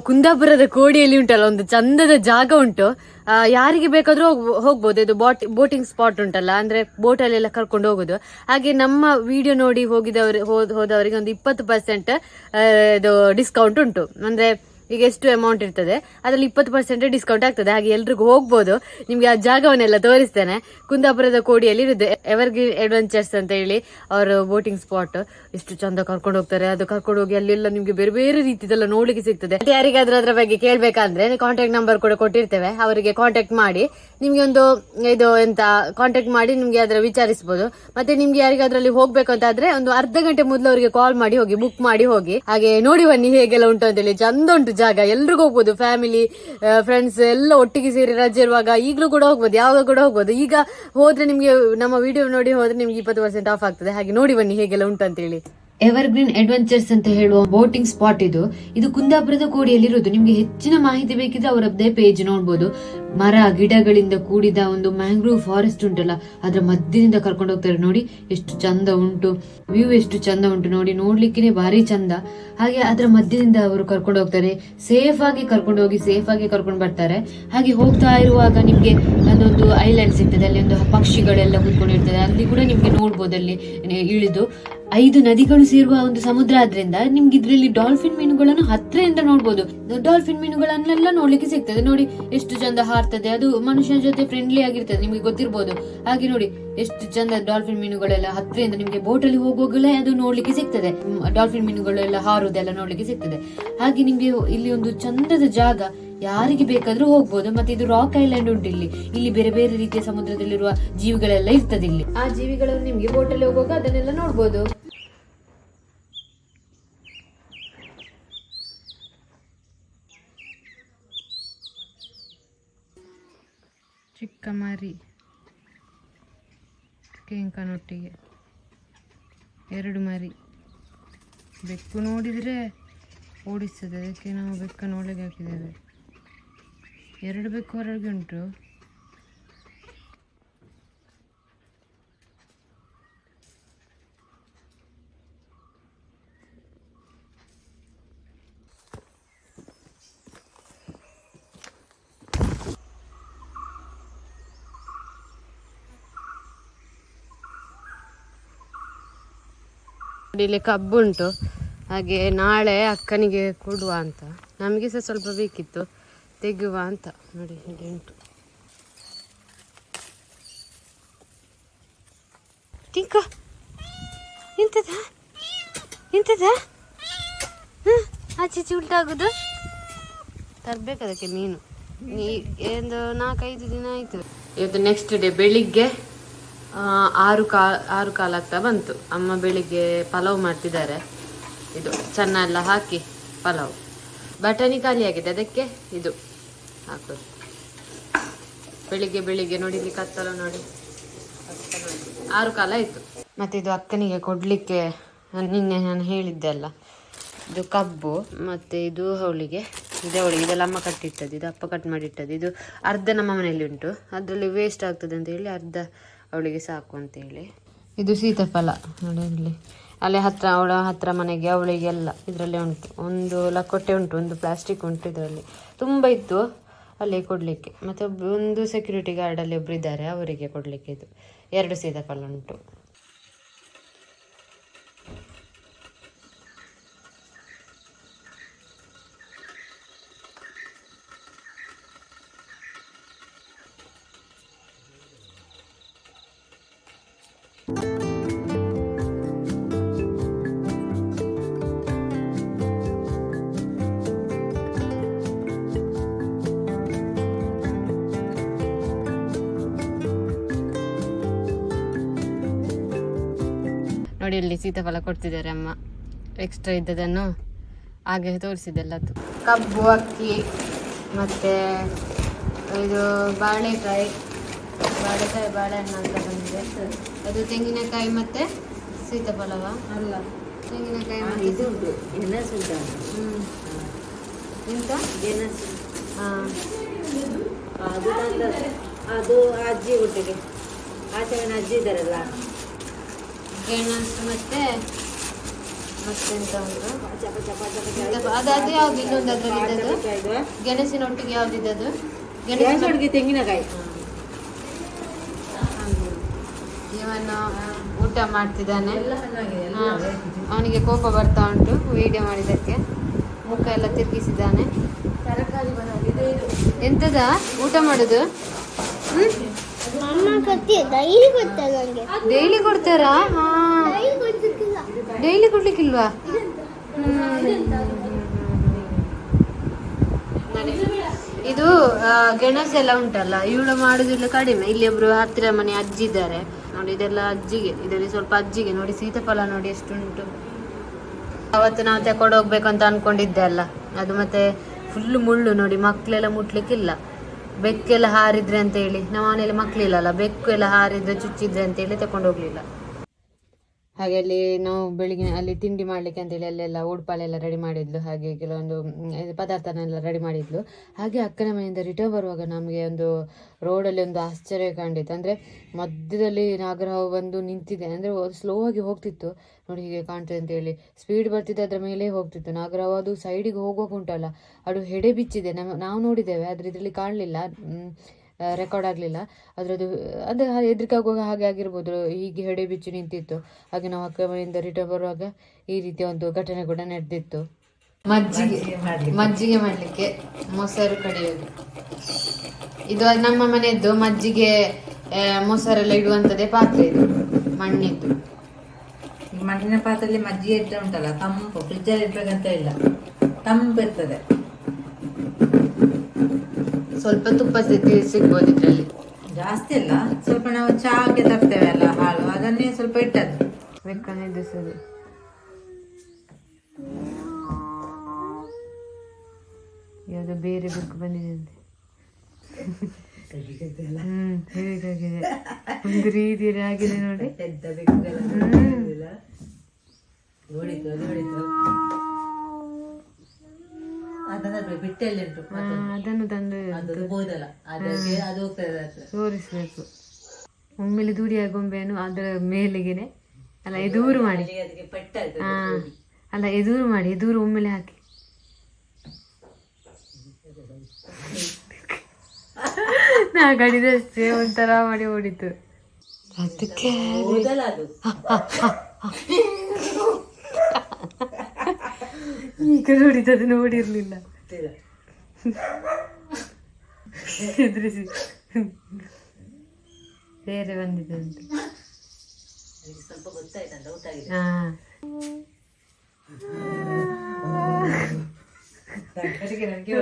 ಕುಂದಾಪುರದ ಕೋಡಿಯಲ್ಲಿ ಉಂಟಲ್ಲ, ಒಂದು ಚಂದದ ಜಾಗ ಉಂಟು. ಯಾರಿಗೆ ಬೇಕಾದ್ರೂ ಹೋಗ್- ಹೋಗ್ಬೋದು. ಇದು ಬೋಟ್, ಬೋಟಿಂಗ್ ಸ್ಪಾಟ್ ಉಂಟಲ್ಲ, ಅಂದ್ರೆ ಬೋಟ್ ಅಲ್ಲೆಲ್ಲ ಕರ್ಕೊಂಡು ಹೋಗೋದು. ಹಾಗೆ ನಮ್ಮ ವಿಡಿಯೋ ನೋಡಿ ಹೋಗಿದವರು ಹೋದ್- ಹೋದವರಿಗೆ ಒಂದು ಇಪ್ಪತ್ತು ಪರ್ಸೆಂಟ್ ಇದು ಡಿಸ್ಕೌಂಟ್ ಉಂಟು. ಅಂದ್ರೆ ಈಗ ಎಷ್ಟು ಅಮೌಂಟ್ ಇರ್ತದೆ, ಅದ್ರಲ್ಲಿ ಇಪ್ಪತ್ತು ಪರ್ಸೆಂಟ್ ಡಿಸ್ಕೌಂಟ್ ಆಗ್ತದೆ. ಹಾಗೆ ಎಲ್ರಿಗೂ ಹೋಗ್ಬೋದು. ನಿಮ್ಗೆ ಆ ಜಾಗವನ್ನೆಲ್ಲ ತೋರಿಸ್ತೇನೆ. ಕುಂದಾಪುರದ ಕೋಡಿಯಲ್ಲಿ ಇರುತ್ತೆ ಎವರ್ಗ್ರೀನ್ ಅಡ್ವೆಂಚರ್ಸ್ ಅಂತ ಹೇಳಿ ಅವರು ಬೋಟಿಂಗ್ ಸ್ಪಾಟ್ ಎಷ್ಟು ಚಂದ ಕರ್ಕೊಂಡು ಹೋಗ್ತಾರೆ. ಅದು ಕರ್ಕೊಂಡು ಹೋಗಿ ಅಲ್ಲೆಲ್ಲ ನಿಮ್ಗೆ ಬೇರೆ ಬೇರೆ ರೀತಿದೆಲ್ಲ ನೋಡ್ಲಿಕ್ಕೆ ಸಿಗ್ತದೆ. ಯಾರಿಗಾದ್ರೂ ಅದರ ಬಗ್ಗೆ ಕೇಳಬೇಕಂದ್ರೆ ಕಾಂಟ್ಯಾಕ್ಟ್ ನಂಬರ್ ಕೂಡ ಕೊಟ್ಟಿರ್ತೇವೆ. ಅವರಿಗೆ ಕಾಂಟ್ಯಾಕ್ಟ್ ಮಾಡಿ. ನಿಮ್ಗೆ ಒಂದು ಇದು ಎಂತ ಕಾಂಟ್ಯಾಕ್ಟ್ ಮಾಡಿ ನಿಮ್ಗೆ ಅದರ ವಿಚಾರಿಸಬಹುದು ಮತ್ತೆ ನಿಮ್ಗೆ ಯಾರಿಗಾದ್ರಲ್ಲಿ ಹೋಗ್ಬೇಕು ಅಂತ ಆದ್ರೆ ಒಂದು ಅರ್ಧ ಗಂಟೆ ಮೊದಲು ಅವರಿಗೆ ಕಾಲ್ ಮಾಡಿ ಹೋಗಿ ಬುಕ್ ಮಾಡಿ ಹೋಗಿ. ಹಾಗೆ ನೋಡಿ ಬನ್ನಿ ಹೇಗೆಲ್ಲ ಉಂಟು ಅಂತ ಹೇಳಿ ಚಂದ ಉಂಟು ಜಾಗ, ಎಲ್ರಿಗೂ ಹೋಗ್ಬೋದು ಫ್ಯಾಮಿಲಿ ಫ್ರೆಂಡ್ಸ್ ಎಲ್ಲ ಒಟ್ಟಿಗೆ ಸೇರಿ ರಜೆ ಇರುವಾಗ ಈಗಲೂ ಕೂಡ ಹೋಗ್ಬೋದು, ಯಾವಾಗ ಕೂಡ ಹೋಗ್ಬೋದು. ಈಗ ಹೋದ್ರೆ ನಿಮ್ಗೆ, ನಮ್ಮ ವಿಡಿಯೋ ನೋಡಿ ಹೋದ್ರೆ ನಿಮ್ಗೆ ಇಪ್ಪತ್ತು ಪರ್ಸೆಂಟ್ ಆಫ್ ಆಗ್ತದೆ. ಹಾಗೆ ನೋಡಿ ಬನ್ನಿ ಹೇಗೆಲ್ಲ ಉಂಟು ಅಂತ ಹೇಳಿ ಎವರ್ಗ್ರೀನ್ ಅಡ್ವೆಂಚರ್ಸ್ ಅಂತ ಹೇಳುವ ಬೋಟಿಂಗ್ ಸ್ಪಾಟ್ ಇದು. ಇದು ಕುಂದಾಪುರದ ಕೋಡಿಯಲ್ಲಿರೋದು. ನಿಮ್ಗೆ ಹೆಚ್ಚಿನ ಮಾಹಿತಿ ಬೇಕಿದ್ರೆ ಅವರದ್ದೇ ಪೇಜ್ ನೋಡ್ಬೋದು. ಮರ, ಗಿಡಗಳಿಂದ ಕೂಡಿದ ಒಂದು ಮ್ಯಾಂಗ್ರೋವ್ ಫಾರೆಸ್ಟ್ ಉಂಟಲ್ಲ, ಅದರ ಮಧ್ಯದಿಂದ ಕರ್ಕೊಂಡು ಹೋಗ್ತಾರೆ ನೋಡಿ. ಎಷ್ಟು ಚಂದ ಉಂಟು. ವ್ಯೂ ಎಷ್ಟು ಚಂದ ಉಂಟು ನೋಡಿ. ನೋಡ್ಲಿಕ್ಕೆ ಭಾರಿ ಚಂದ. ಹಾಗೆ ಅದರ ಮಧ್ಯದಿಂದ ಅವರು ಕರ್ಕೊಂಡು ಹೋಗ್ತಾರೆ. ಸೇಫ್ ಆಗಿ ಕರ್ಕೊಂಡು ಹೋಗಿ ಸೇಫ್ ಆಗಿ ಕರ್ಕೊಂಡು ಬರ್ತಾರೆ. ಹಾಗೆ ಹೋಗ್ತಾ ಇರುವಾಗ ನಿಮ್ಗೆ ಅದೊಂದು ಐಲ್ಯಾಂಡ್ ಸಿಗ್ತದೆ. ಅಲ್ಲಿ ಒಂದು ಪಕ್ಷಿಗಳೆಲ್ಲ ಕೂತ್ಕೊಂಡಿರ್ತದೆ. ಅಲ್ಲಿ ಕೂಡ ನಿಮ್ಗೆ ನೋಡ್ಬೋದು. ಅಲ್ಲಿ ಇಳಿದು ಐದು ನದಿಗಳು ಸೇರುವ ಒಂದು ಸಮುದ್ರ ಆದ್ರಿಂದ ನಿಮ್ಗೆ ಇದ್ರಲ್ಲಿ ಡಾಲ್ಫಿನ್ ಮೀನುಗಳನ್ನು ಹತ್ತಿರದಿಂದ ನೋಡ್ಬೋದು. ಡಾಲ್ಫಿನ್ ಮೀನುಗಳನ್ನೆಲ್ಲ ನೋಡ್ಲಿಕ್ಕೆ ಸಿಗ್ತದೆ. ನೋಡಿ, ಎಷ್ಟು ಚಂದ ಹಾರ್ತದೆ. ಅದು ಮನುಷ್ಯನ ಜೊತೆ ಫ್ರೆಂಡ್ಲಿ ಆಗಿರ್ತದೆ. ನಿಮ್ಗೆ ಗೊತ್ತಿರ್ಬೋದು. ಹಾಗೆ ನೋಡಿ, ಎಷ್ಟು ಚಂದ ಡಾಲ್ಫಿನ್ ಮೀನುಗಳೆಲ್ಲ ಹತ್ತಿರದಿಂದ ನಿಮ್ಗೆ ಬೋಟ್ ಅಲ್ಲಿ ಹೋಗುವಾಗಲೇ ಅದು ನೋಡ್ಲಿಕ್ಕೆ ಸಿಗ್ತದೆ. ಡಾಲ್ಫಿನ್ ಮೀನುಗಳೆಲ್ಲ ಹಾರುದೆಲ್ಲ ನೋಡ್ಲಿಕ್ಕೆ ಸಿಗ್ತದೆ. ಹಾಗೆ ನಿಮ್ಗೆ ಇಲ್ಲಿ ಒಂದು ಚಂದದ ಜಾಗ ಯಾರಿಗೆ ಬೇಕಾದ್ರೂ ಹೋಗ್ಬೋದು. ಮತ್ತೆ ಇದು ರಾಕ್ ಐಲ್ಯಾಂಡ್ ಉಂಟು ಇಲ್ಲಿ. ಇಲ್ಲಿ ಬೇರೆ ಬೇರೆ ರೀತಿಯ ಸಮುದ್ರದಲ್ಲಿರುವ ಜೀವಿಗಳೆಲ್ಲ ಇರ್ತದೆ ಇಲ್ಲಿ. ಆ ಜೀವಿಗಳನ್ನು ನಿಮ್ಗೆ ಬೋಟ್ ಅಲ್ಲಿ ಹೋಗುವಾಗ ಅದನ್ನೆಲ್ಲ ನೋಡ್ಬೋದು. ಚಿಕ್ಕ ಮರಿ ಕೆಂಕನೊಟ್ಟಿಗೆ. ಎರಡು ಮರಿ. ಬೆಕ್ಕು ನೋಡಿದರೆ ಓಡಿಸ್ತದೆ. ಅದಕ್ಕೆ ನಾವು ಬೆಕ್ಕನ್ನು ಒಳಗೆ ಹಾಕಿದ್ದೇವೆ. ಎರಡು ಬೆಕ್ಕು ಹೊರಗೆ ಉಂಟು. ಇಲ್ಲಿ ಕಬ್ಬು ಉಂಟು ಹಾಗೆ ನಾಳೆ ಅಕ್ಕನಿಗೆ ಕೊಡುವ ಅಂತ. ನಮಗೆ ಸಹ ಸ್ವಲ್ಪ ಬೇಕಿತ್ತು. ತೆಗೆಯುವ ಅಂತ. ನೋಡಿ ಇಲ್ಲಿ ಉಂಟು. ಟಿಂಕ ಇಂಥದ ಇಂಥದ ಹ್ಮ್, ಆಚೆ ಈಚೆ ತರಬೇಕು ಅದಕ್ಕೆ ಮೀನು ಒಂದು ನಾಲ್ಕೈದು ದಿನ ಆಯ್ತು. ಇವತ್ತು ನೆಕ್ಸ್ಟ್ ಡೇ ಬೆಳಿಗ್ಗೆ ಆರು ಕಾ, ಆರು ಕಾಲ ಆಗ್ತಾ ಬಂತು. ಅಮ್ಮ ಬೆಳಿಗ್ಗೆ ಪಲಾವ್ ಮಾಡ್ತಿದ್ದಾರೆ. ಇದು, ಚೆನ್ನ ಎಲ್ಲ ಹಾಕಿ ಪಲಾವ್. ಬಟಾಣಿ ಖಾಲಿ ಆಗಿದೆ, ಅದಕ್ಕೆ ಇದು ಹಾಕೋದು. ಬೆಳಿಗ್ಗೆ ಬೆಳಿಗ್ಗೆ ನೋಡಿ ಇಲ್ಲಿ ಕತ್ತಲ ನೋಡಿ. ಕತ್ತಲ ನೋಡಿ. ಆರು ಕಾಲ ಆಯಿತು. ಮತ್ತೆ ಇದು ಅಕ್ಕನಿಗೆ ಕೊಡಲಿಕ್ಕೆ ನಿನ್ನೆ ನಾನು ಹೇಳಿದ್ದೆ ಅಲ್ಲ. ಇದು ಕಬ್ಬು, ಮತ್ತು ಇದು ಅವಳಿಗೆ. ಇದೆ ಅವಳಿಗೆ, ಇದೆಲ್ಲ ಅಮ್ಮ ಕಟ್ಟಿಟ್ಟದ್ದು, ಇದು ಅಪ್ಪ ಕಟ್ ಮಾಡಿಟ್ಟದ್ದು. ಇದು ಅರ್ಧ ನಮ್ಮ ಮನೆಯಲ್ಲಿ ಉಂಟು. ಅದರಲ್ಲಿ ವೇಸ್ಟ್ ಆಗ್ತದೆ ಅಂತ ಹೇಳಿ ಅರ್ಧ ಅವಳಿಗೆ ಸಾಕು ಅಂತ ಹೇಳಿ ಇದು ಸೀತಾಫಲ. ನೋಡಿ ಅಲ್ಲಿ ಹತ್ರ, ಅವಳ ಹತ್ರ ಮನೆಗೆ ಅವಳಿಗೆಲ್ಲ ಇದರಲ್ಲೇ ಉಂಟು. ಒಂದು ಲಕೋಟೆ ಉಂಟು, ಒಂದು ಪ್ಲಾಸ್ಟಿಕ್ ಉಂಟು ಇದರಲ್ಲಿ. ತುಂಬ ಇತ್ತು ಅಲ್ಲಿ ಕೊಡಲಿಕ್ಕೆ. ಮತ್ತು ಒಂದು ಸೆಕ್ಯೂರಿಟಿ ಗಾರ್ಡಲ್ಲಿ ಒಬ್ಬರು ಇದ್ದಾರೆ, ಅವರಿಗೆ ಕೊಡಲಿಕ್ಕೆ ಇದು. ಎರಡು ಸೀತಾಫಲ ಉಂಟು. ನೋಡಿ, ಇಲ್ಲಿ ಸೀತಾಫಲ ಕೊಡ್ತಿದ್ದಾರೆ ಅಮ್ಮ. ಎಕ್ಸ್ಟ್ರಾ ಇದ್ದದನ್ನು ಹಾಗೆ ತೋರಿಸಿದ್ದೆಲ್ಲ ಅದು ಕಬ್ಬು, ಅಕ್ಕಿ, ಮತ್ತೆ ಇದು ಬಾಳೆಕಾಯಿ ಬಾಳೆಕಾಯಿ ಬಾಳೆಹಣ್ಣು ಅಂತ ಬಂದಿದೆ. ಅದು ತೆಂಗಿನಕಾಯಿ ಮತ್ತೆ ಸೀತಾಫಲವ ಅಲ್ಲ ತೆಂಗಿನಕಾಯಿ ಮತ್ತೆ ಇದು ಉಂಟು ಗೆಣಸು ಉಂಟು ಹ್ಮ್ ಎಂತ ಗೆಣಸು ಹಾಂ ಅದು ಅಜ್ಜಿ ಒಟ್ಟಿಗೆ ಆಚರಣೆ ಅಜ್ಜಿ ಇದ್ದಾರಲ್ಲ ಗೆಣಸು ಮತ್ತೆ ಮತ್ತೆಂತ ಉಂಟು ಅದು ಅದು ಯಾವ್ದು ಇನ್ನೊಂದು ಅದ್ರಲ್ಲಿ ಇದ್ದದ್ದು ಗೆಣಸಿನೊಟ್ಟಿಗೆ ಯಾವ್ದಿದ್ದದು ಗೆಣಸಿನ ಒಟ್ಟಿಗೆ ತೆಂಗಿನಕಾಯಿ ಇವನು ಊಟ ಮಾಡ್ತಿದ್ದಾನೆ. ಅವನಿಗೆ ಕೋಪ ಬರ್ತಾ ಉಂಟು ವಿಡಿಯೋ ಮಾಡಿದ್ದಕ್ಕೆ. ಮುಖ ಎಲ್ಲ ತಿರುಗಿಸಿದ್ದಾನೆ. ಎಂತದ? ಊಟ ಮಾಡುದು? ಡೈಲಿ ಕೊಡ್ತಾರಾ ಹಾ. ಡೈಲಿ ಕೊಡ್ಲಿಕ್ಕಿಲ್ವಾ? ಇದು ಗೆಣಸೆಲ್ಲ ಉಂಟಲ್ಲ ಇವಳು ಮಾಡುದಿಲ್ಲ ಕಡಿಮೆ. ಇಲ್ಲಿ ಒಬ್ರು ಹತ್ತಿರ ಮನೆ ಅಜ್ಜಿ ಇದ್ದಾರೆ. ನೋಡಿ ಇದೆಲ್ಲ ಅಜ್ಜಿಗೆ ಇದರಲ್ಲಿ ಸ್ವಲ್ಪ ಅಜ್ಜಿಗೆ ನೋಡಿ, ಸೀತಾಫಲ ನೋಡಿ ಎಷ್ಟುಂಟು. ಅವತ್ತು ನಾವು ತಕೊಂಡು ಹೋಗ್ಬೇಕು ಅಂತ ಅನ್ಕೊಂಡಿದ್ದೆ ಅಲ್ಲ. ಅದು ಮತ್ತೆ ಫುಲ್ ಮುಳ್ಳು ನೋಡಿ ಮಕ್ಕಳೆಲ್ಲ ಮುಟ್ಲಿಕ್ಕಿಲ್ಲ. ಬೆಕ್ಕೆಲ್ಲ ಹಾರಿದ್ರೆ ಅಂತ ಹೇಳಿ ನಮ್ಮ ಮನೇಲಿ ಮಕ್ಕಳಿಲ್ಲಲ್ಲ ಬೆಕ್ಕು ಎಲ್ಲ ಹಾರಿದ್ರೆ, ಚುಚ್ಚಿದ್ರೆ ಅಂತ ಹೇಳಿ ಹೋಗ್ಲಿಲ್ಲ. ಹಾಗೆ ಅಲ್ಲಿ ನಾವು ಬೆಳಿಗ್ಗೆ ಅಲ್ಲಿ ತಿಂಡಿ ಮಾಡ್ಲಿಕ್ಕೆ ಅಂತೇಳಿ ಅಲ್ಲೆಲ್ಲ ಉಡುಪಾಲೆಲ್ಲ ರೆಡಿ ಮಾಡಿದ್ಲು. ಹಾಗೆ ಕೆಲವೊಂದು ಪದಾರ್ಥನೆಲ್ಲ ರೆಡಿ ಮಾಡಿದ್ಲು. ಹಾಗೆ ಅಕ್ಕನ ಮನೆಯಿಂದ ರಿಟರ್ನ್ ಬರುವಾಗ ನಮಗೆ ಒಂದು ರೋಡಲ್ಲಿ ಒಂದು ಆಶ್ಚರ್ಯ ಕಂಡಿತ್ತು. ಅಂದರೆ ಮಧ್ಯದಲ್ಲಿ ನಾಗರಹಾವು ಬಂದು ನಿಂತಿದೆ. ಅಂದರೆ ಸ್ಲೋ ಆಗಿ ಹೋಗ್ತಿತ್ತು. ನೋಡಿ ಹೀಗೆ ಕಾಣ್ತದೆ ಅಂತೇಳಿ ಸ್ಪೀಡ್ ಬರ್ತಿದ್ದೆ ಅದರ ಮೇಲೆ ಹೋಗ್ತಿತ್ತು. ನಾಗರಹಾವು ಅದು ಸೈಡಿಗೆ ಹೋಗೋಕೆ ಉಂಟಲ್ಲ. ಅದು ಹೆಡೆ ಬಿಚ್ಚಿದೆ. ನಮ್ಮ ನಾವು ನೋಡಿದ್ದೇವೆ, ಆದರೆ ಇದರಲ್ಲಿ ಕಾಣಲಿಲ್ಲ. ರೆಕಾರ್ಡ್ ಆಗಲಿಲ್ಲ. ಅದರದ್ದು ಅದು ಹೆದರಿಕೆ ಆಗುವಾಗ ಹಾಗೆ ಆಗಿರ್ಬೋದು. ಹೀಗೆ ಹೆಡೆ ಬಿಚ್ಚಿ ನಿಂತಿತ್ತು. ಹಾಗೆ ನಾವು ಅಕ್ಕ ಮನೆಯಿಂದ ರಿಟರ್ನ್ ಬರುವಾಗ ಈ ರೀತಿಯ ಒಂದು ಘಟನೆ ಕೂಡ ನಡೆದಿತ್ತು. ಮಜ್ಜಿಗೆ ಮಜ್ಜಿಗೆ ಮಾಡಲಿಕ್ಕೆ. ಮೊಸರು ಕಡಿಯೋದು. ಇದು ನಮ್ಮ ಮನೆಯದ್ದು ಮಜ್ಜಿಗೆ ಮೊಸರೆಲ್ಲ ಇಡುವಂಥದ್ದೇ ಪಾತ್ರೆ ಇದು. ಮಣ್ಣಿದ್ದು. ಮಣ್ಣಿನ ಪಾತ್ರೆಯಲ್ಲಿ ಮಜ್ಜಿಗೆ ಇಟ್ಟರೆ ಉಂಟಲ್ಲ ತಂಪು ಫ್ರಿಜ್ಜಲ್ಲಿ ಇಡ್ಬೇಕಂತ ಇಲ್ಲ. ತಂಪು ಇರ್ತದೆ. ಸ್ವಲ್ಪ ತುಪ್ಪ ಸೇತಿ ಸಿಗ್ಬೋದು ಇದರಲ್ಲಿ. ಜಾಸ್ತಿ ಇಲ್ಲ ಸ್ವಲ್ಪ ನಾವು ಚಹಾಗೆ ತರ್ತೇವೆ ಅಲ್ಲ ಹಾಳು ಅದನ್ನೇ ಸ್ವಲ್ಪ ಇಟ್ಟದ್ದು. ಬೆಕ್ಕನ್ನು ಎದುರಿಸೋದು ಯಾವುದೋ ಬೇರೆ ಬೆಕ್ಕು ಬಂದಿದೆ ಅಂತೆ. ಹ್ಮ್ ಹೇಗಾಗಿದೆ ಒಂದು ರೀತಿಯಲ್ಲಿ ಆಗಿದೆ ನೋಡಿ. ಎಂತ ಬೆಕ್ಕುಗಳ ನೋಡಿದ್ದು ನೋಡಿದ್ದು. ಅದನ್ನ ಬಿಟ್ಟಲ್ಲಿ ಉಂಟು ಆ, ಅದನ್ನು. ತಂದು ಅದು ಅದಕ್ಕೆ ಅದು. ತೋರಿಸ್ಬೇಕು. ಒಮ್ಮೆಲೆ ದುಡಿಯ ಗೊಂಬೆಯನ್ನು ಅದರ ಮೇಲೆಗೆನೆ ಅಲ್ಲ ಎದುರು ಮಾಡಿ. ಹಾ. ಅಲ್ಲ ಎದುರು ಮಾಡಿ ಎದುರು ಒಮ್ಮೆಲೆ ಹಾಕಿ. ನಾ ಗಡಿದಷ್ಟೇ ಒಂಥರ ಮಾಡಿ ಓಡಿತು. ಅದಕ್ಕೆ ಈಗ ನೋಡಿದ್ದು ನೋಡಿರ್ಲಿಲ್ಲ. ಎದುರಿಸಿ. ಬೇರೆ ಬಂದಿದೆ ಅಂತ. ಸ್ವಲ್ಪ ಗೊತ್ತಾಯ್ತಂತ ಗೊತ್ತಾಗಿದೆ. ಹಾ. ಅದಕ್ಕೆ ನನಗೆ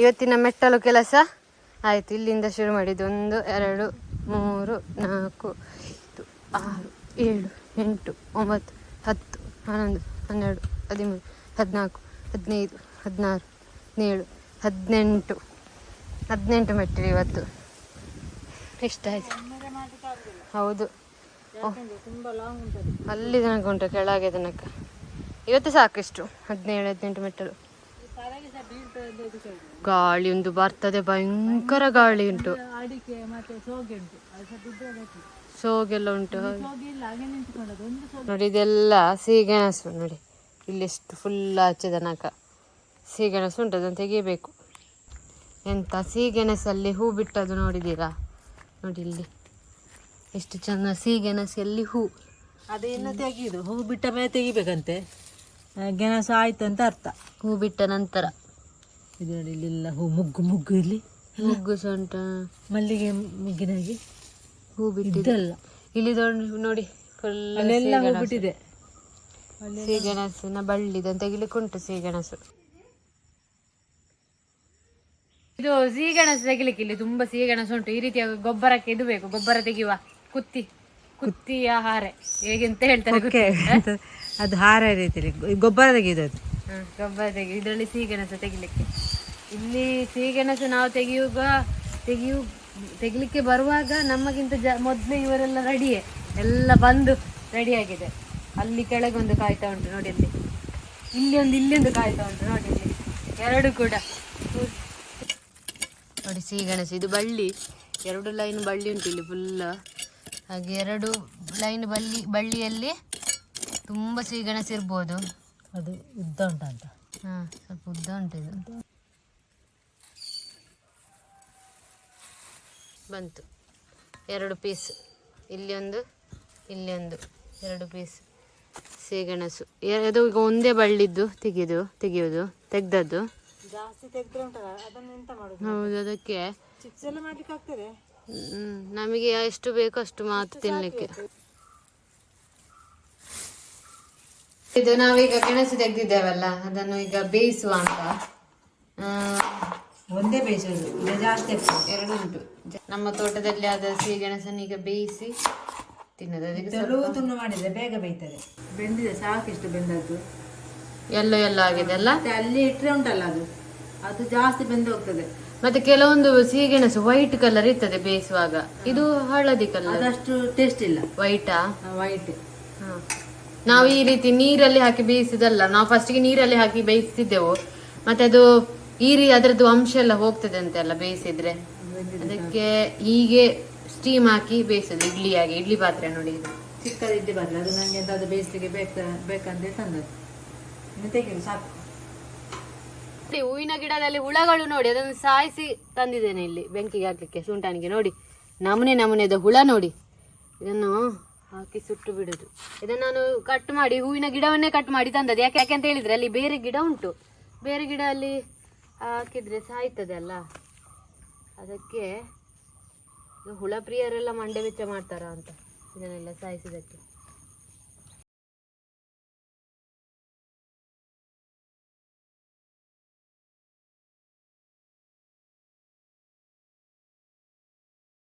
ಇವತ್ತಿನ ಮೆಟ್ಟಲು ಕೆಲಸ? ಆಯ್ತು, ಇಲ್ಲಿಂದ ಶುರು ಮಾಡಿದ್ದು ಒಂದು, ಎರಡು, ಮೂರು, ನಾಲ್ಕು, ಐದು, ಆರು, ಏಳು, ಎಂಟು, ಒಂಬತ್ತು, ಹತ್ತು, ಹನ್ನೊಂದು, ಹನ್ನೆರಡು, ಹದಿಮೂರು, ಹದಿನಾಲ್ಕು, ಹದಿನೈದು, ಹದಿನಾರು, ಹದಿನೇಳು, ಹದಿನೆಂಟು. ಹದಿನೆಂಟು ಮೆಟ್ಟಿಲು ಇವತ್ತು. ಇಷ್ಟ ಆಯ್ತು ಹೌದು. ಅಲ್ಲಿ ತನಕ ಉಂಟು, ಕೆಳಗೆ ತನಕ. ಇವತ್ತು ಸಾಕಿಷ್ಟು ಹದಿನೇಳು, ಹದಿನೆಂಟು ಮೆಟ್ಟಲು. ಗಾಳಿ ಒಂದು ಬರ್ತದೆ ಭಯಂಕರ ಗಾಳಿ ಉಂಟು. ಸೋಗೆಲ್ಲ ಉಂಟು ನೋಡಿ ಇದೆಲ್ಲ ಸೀಗೆಣಸು ನೋಡಿ. ಇಲ್ಲಿಷ್ಟು ಫುಲ್ ಆಚೆ ತನಕ ಸೀಗೆಣಸು ಉಂಟು ಅದನ್ನು ತೆಗಿಬೇಕು ಎಂತ ಸೀಗೆಣಸಲ್ಲಿ ಹೂ ಬಿಟ್ಟದು ನೋಡಿದ್ದೀರಾ? ನೋಡಿ ಇಲ್ಲಿ. ಎಷ್ಟು ಚೆನ್ನ ಸೀಗೆಣಸು ಎಲ್ಲಿ ಹೂ ಅದೇನು ತೆಗೆಯುದು ಹೂ ಬಿಟ್ಟ ಮೇಲೆ ತೆಗಿಬೇಕಂತೆ. ಗೆಣಸು ಆಯ್ತು ಅಂತ ಅರ್ಥ. ಹೂ ಬಿಟ್ಟ ನಂತರ. ಇದು ನೋಡಿ ಇಲ್ಲೆಲ್ಲ ಹೂ ಮುಗ್ಗು ಮುಗ್ಗು ಇಲ್ಲಿ. ಮುಗ್ಗು ಸೊಂಟ. ಮಲ್ಲಿಗೆ ಮುಗ್ಗಿನಾಗಿ. ಹೂ ಬಿಟ್ಟಿದೆ. ಇದೆಲ್ಲ. ಇಲ್ಲಿ ನೋಡಿ ಅಲ್ಲೆಲ್ಲ ಹೂ ಬಿಟ್ಟಿದೆ. ಸೀಗೆಣಸಿನ ಬಳ್ಳಿ ಇದನ್ನು ತೆಗಿಲಿಕ್ಕೆ ಉಂಟು ಸೀಗೆಣಸು. ಇದು ಸೀಗೆಣಸು ತೆಗಿಲಿಕ್ಕೆ ಇಲ್ಲಿ ತುಂಬಾ ಸೀಗೆಣಸು ಉಂಟು. ಈ ರೀತಿಯ ಗೊಬ್ಬರಕ್ಕೆ ಇದು ಬೇಕು ಗೊಬ್ಬರ ತೆಗೆಯುವ ಕುತ್ತಿ ಕುತ್ತಿಯ ಹಾರೆ ಹೇಗೆಂತ ಹೇಳ್ತಾರೆ ಅದು ಹಾರ ರೀತಿಯಲ್ಲಿ. ಗೊಬ್ಬರ ತೆಗೆಯುದು ಗೊಬ್ಬರ ತೆಗಿ ಇದರಲ್ಲಿ ಸೀಗೆಣಸು ತೆಗಿಲಿಕ್ಕೆ. ಇಲ್ಲಿ ಸಿಹಿಗೆಣಸು ನಾವು ತೆಗೆಯುವಾಗ ತೆಗೆಯು ತೆಗಿಲಿಕ್ಕೆ ಬರುವಾಗ ನಮಗಿಂತ ಜ ಮೊದಲು ಇವರೆಲ್ಲ ರೆಡಿಯೇ ಎಲ್ಲ ಬಂದು ರೆಡಿಯಾಗಿದೆ ಆಗಿದೆ. ಅಲ್ಲಿ ಕೆಳಗೊಂದು ಕಾಯ್ತಾ ಉಂಟು ನೋಡಿ ಅಲ್ಲಿ. ಇಲ್ಲಿ ಒಂದು ಇಲ್ಲಿ ಒಂದು ಕಾಯ್ತಾ ಉಂಟು ನೋಡಿ ಇಲ್ಲಿ ಎರಡು ಕೂಡ. ನೋಡಿ ಸಿಹಿಗೆಣಸು ಇದು ಬಳ್ಳಿ. ಎರಡು ಲೈನ್ ಬಳ್ಳಿ ಉಂಟು ಇಲ್ಲಿ ಫುಲ್ಲ ಹಾಗೆ ಎರಡು ಲೈನ್ ಬಳ್ಳಿ ಬಳ್ಳಿಯಲ್ಲಿ ತುಂಬ ಸಿಹಿಗೆಣಸು ಇರ್ಬೋದು. ಅದು ಉದ್ದ ಉಂಟಂತ. ಹಾಂ ಸ್ವಲ್ಪ ಉದ್ದ ಉಂಟು ಇದು. ಬಂತು. ಎರಡು ಪೀಸ್ ಇಲ್ಲಿ ಒಂದು ಇಲ್ಲಿ ಒಂದು ಎರಡು ಪೀಸ್ ಸೀಗೆಣಸು. ಅದು ಈಗ ಒಂದೇ ಬಳ್ಳಿದ್ದು ತೆಗೆದು ತೆಗೆಯೋದು ತೆಗ್ದದ್ದು. ಜಾಸ್ತಿ ತೆಗೆದ್ರೆ ಉಂಟಲ್ಲ ಅದನ್ನು ಎಂತ ಮಾಡುದು? ಹೌದು ಅದಕ್ಕೆ. ಚಿಪ್ಸ್ ಎಲ್ಲ ಮಾಡ್ಲಿಕ್ಕೆ ಆಗ್ತದೆ? ಹ್ಮ್, ನಮಗೆ ಎಷ್ಟು ಬೇಕೋ ಅಷ್ಟು ಮಾತ್ರ ತಿನ್ನಲಿಕ್ಕೆ ಇದು ನಾವೀಗ ಗೆಣಸು ತೆಗೆದಿದ್ದೇವಲ್ಲ ಅದನ್ನು ಈಗ ಬೇಯಿಸುವ ಅಂತ. ಒಂದೇ ಬೇಯಿಸೋದು ಇದೆ ಜಾಸ್ತಿ ಆಗ್ತದೆ. ಎರಡು ಉಂಟು. ನಮ್ಮ ತೋಟದಲ್ಲಿ ಆದ ಸಿಹಿಗೆಣಸನ್ನು ಈಗ ಬೇಯಿಸಿ ತಿನ್ನೋದು. ಅದಕ್ಕೆ ತೆಳು ತುಂಡು ಮಾಡಿದ್ರೆ ಬೇಗ ಬೇಯ್ತದೆ. ಬೆಂದಿದೆ ಸಾಕಿಷ್ಟು ಬೆಂದದ್ದು. ಎಲ್ಲೋ ಎಲ್ಲೋ ಆಗಿದೆ ಅಲ್ಲ? ಮತ್ತೆ ಅಲ್ಲಿ ಇಟ್ರೆ ಉಂಟಲ್ಲ ಅದು. ಅದು ಜಾಸ್ತಿ ಬೆಂದು ಹೋಗ್ತದೆ ಮತ್ತೆ ಕೆಲವೊಂದು ಸಿಹಿಗೆಣಸು ವೈಟ್ ಕಲರ್ ಇರ್ತದೆ ಬೇಯಿಸುವಾಗ. ಇದು ಹಳದಿ ಕಲರ್ ಅದಷ್ಟು ಟೇಸ್ಟ್ ಇಲ್ಲ. ವೈಟಾ ವೈಟ್ ನಾವು ಈ ರೀತಿ ನೀರಲ್ಲಿ ಹಾಕಿ ಬೇಯಿಸಿದಲ್ಲ ನಾವು ಫಸ್ಟಿಗೆ ನೀರಲ್ಲಿ ಹಾಕಿ ಬೇಯಿಸ್ತಿದ್ದೆವು. ಮತ್ತೆ ಅದು ಈ ರೀ ಅದರದ್ದು ಅಂಶ ಎಲ್ಲ ಹೋಗ್ತದೆ ಅಂತೆಲ್ಲ ಬೇಯಿಸಿದ್ರೆ? ಅದಕ್ಕೆ ಹೀಗೆ ಸ್ಟೀಮ್ ಹಾಕಿ ಬೇಯಿಸೋದು ಇಡ್ಲಿಯಾಗಿ ಇಡ್ಲಿ ಪಾತ್ರೆ ನೋಡಿ. ಚಿಕ್ಕದ ಚಿಕ್ಕದು ಇಡ್ಲಿ ಪಾತ್ರೆ ಅದು ನನಗೆ ಎಂತಾದ್ರು ಬೇಯಿಸ್ಲಿಕ್ಕೆ ಬೇಕ ಬೇಕಂತ ತಂದದ್ದು. ತೆಗೀರಿ ಸಾಕು. ಹೂವಿನ ಗಿಡದಲ್ಲಿ ಹುಳಗಳು ನೋಡಿ ಅದನ್ನು ಸಾಯಿಸಿ ತಂದಿದ್ದೇನೆ ಇಲ್ಲಿ ಬೆಂಕಿಗೆ ಹಾಕ್ಲಿಕ್ಕೆ ಸುಂಟಾನಿಗೆ ನೋಡಿ. ನಮೂನೆ ನಮೂನೆದ ಹುಳ ನೋಡಿ. ಇದನ್ನು ಹಾಕಿ ಸುಟ್ಟು ಬಿಡುದು. ಇದನ್ನು ನಾನು ಕಟ್ ಮಾಡಿ ಹೂವಿನ ಗಿಡವನ್ನೇ ಕಟ್ ಮಾಡಿ ತಂದದ್ದು. ಯಾಕೆ ಯಾಕೆ ಅಂತ ಹೇಳಿದ್ರೆ ಅಲ್ಲಿ ಬೇರೆ ಗಿಡ ಉಂಟು. ಬೇರೆ ಗಿಡ ಅಲ್ಲಿ ಹಾಕಿದ್ರೆ ಸಾಯ್ತದಲ್ಲ? ಅದಕ್ಕೆ ಹುಳ ಪ್ರಿಯರೆಲ್ಲ ಮಂಡೆ ಬೆಚ್ಚ ಮಾಡ್ತಾರ ಅಂತ ಇದನ್ನೆಲ್ಲ ಸಾಯಿಸಿದಕ್ಕೆ